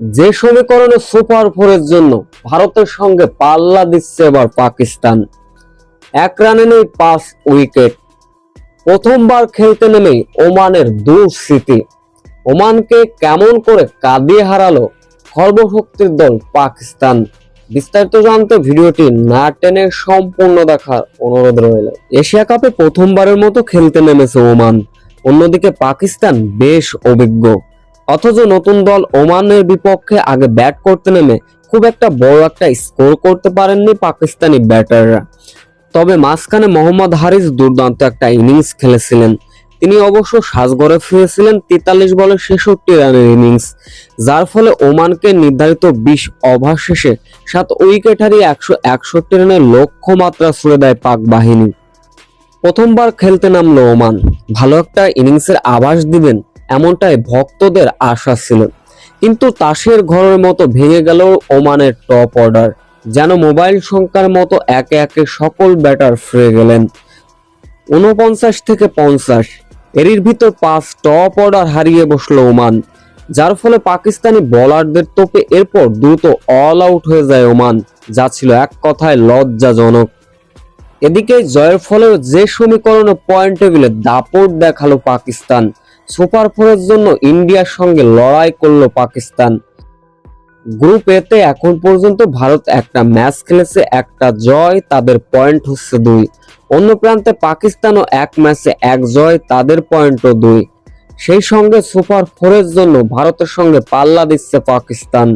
যে সমীকরণে সুপার ফোরের জন্য ভারতের সঙ্গে পাল্লা দিচ্ছে এবার পাকিস্তান। এক রানে নেই পাঁচ উইকেট। প্রথমবার খেলতে নেমেই ওমানের দুঃস্মৃতি ওমানকে কেমন করে কাঁদিয়ে হারালো সর্বশক্তির দল পাকিস্তান। বিস্তারিত জানতে ভিডিওটি না টেনে সম্পূর্ণ দেখার অনুরোধ রইল। এশিয়া কাপে প্রথমবারের মতো খেলতে নেমেছে ওমান। অন্যদিকে পাকিস্তান বেশ অভিজ্ঞ। অথচ নতুন দল ওমানের বিপক্ষে আগে ব্যাট করতে নেমে খুব একটা বড় একটা স্কোর করতে পারেননি পাকিস্তানি ব্যাটাররা। তবে মাঝখানে মোহাম্মদ হারিস দুর্দান্ত একটা ইনিংস খেলেছিলেন। তিনি অবশ্য সাজগড়ে ফিরেছিলেন তেতাল্লিশ বলে ছেষট্টি রানের ইনিংস যার ফলে ওমানকে নির্ধারিত বিশ ওভার শেষে সাত উইকেট হারিয়ে একশো একষট্টি রানের লক্ষ্যমাত্রা ছুড়ে দেয় পাক বাহিনী। প্রথমবার খেলতে নামলো ওমান। ভালো একটা ইনিংসের আভাস দিবেন এমনটাই ভক্তদের আশা ছিল। কিন্তু তাসের ঘরের মতো ভেঙে গেল ওমানের টপ অর্ডার, যেন মোবাইল সংখ্যার মতো একে একে সকল ব্যাটার ফিরে গেলেন। উনপঞ্চাশ থেকে পঞ্চাশ, এরই ভিতর পাঁচ টপ অর্ডার হারিয়ে বসল ওমান, যার ফলে পাকিস্তানি বোলারদের তোপে এরপর দ্রুত অল আউট হয়ে যায় ওমান, যা ছিল এক কথায় লজ্জাজনক। এদিকে জয়ের ফলেও যে সমীকরণে পয়েন্ট টেবিলে দাপট দেখাল পাকিস্তান। সুপার ফোরের জন্য ইন্ডিয়ার সঙ্গে লড়াই করল পাকিস্তান। গ্রুপ এতে এখন পর্যন্ত ভারত একটা ম্যাচ খেলেছে, একটা জয়, তাদের পয়েন্ট হচ্ছে দুই। অন্য প্রান্তে পাকিস্তানও এক ম্যাচে এক জয়, তাদের পয়েন্টও দুই। সেই সঙ্গে সুপার ফোরের জন্য ভারতের সঙ্গে পাল্লা দিচ্ছে পাকিস্তান।